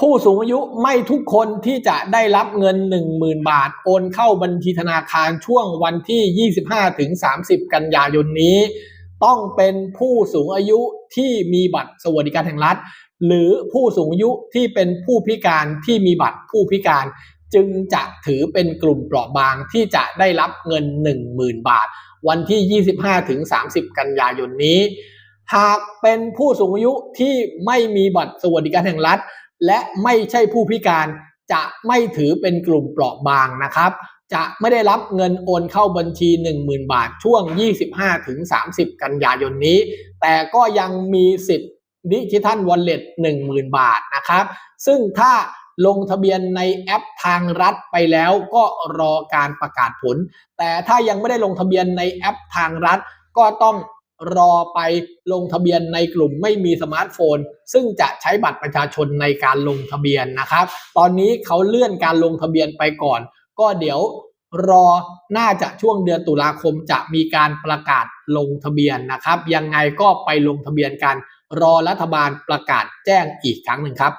ผู้สูงอายุไม่ทุกคนที่จะได้รับเงิน 10,000 บาท โอนเข้าบัญชีธนาคารช่วงวันที่ 25ถึง30 กันยายนนี้ ต้องเป็นผู้สูงอายุที่มีบัตรสวัสดิการแห่งรัฐ หรือผู้สูงอายุที่เป็นผู้พิการที่มีบัตรผู้พิการ จึงจะถือเป็นกลุ่มเปราะบางที่จะได้รับเงิน 10,000 บาท วันที่ 25ถึง30 กันยายนนี้ หากเป็นผู้สูงอายุที่ไม่มีบัตรสวัสดิการแห่งรัฐ และไม่ใช่ผู้พิการจะไม่ถือเป็นกลุ่มเปราะบางนะครับ จะไม่ได้รับเงินโอนเข้าบัญชี 10,000 บาทช่วง 25ถึง30 กันยายนนี้ แต่ก็ยังมีสิทธิ์ดิจิทัลวอลเล็ต10,000 บาทนะครับ ซึ่งถ้าลงทะเบียนในแอปทางรัฐไปแล้วก็รอการประกาศผล แต่ถ้ายังไม่ได้ลงทะเบียนในแอปทางรัฐก็ต้อง รอไปลงทะเบียนในกลุ่มไม่มีสมาร์ทโฟน ซึ่งจะใช้บัตรประชาชนในการลงทะเบียนนะครับ ตอนนี้เขาเลื่อนการลงทะเบียนไปก่อน ก็เดี๋ยวรอน่าจะช่วงเดือนตุลาคมจะมีการประกาศลงทะเบียนนะครับ ยังไงก็ไปลงทะเบียนกัน รอรัฐบาลประกาศแจ้งอีกครั้งหนึ่งครับ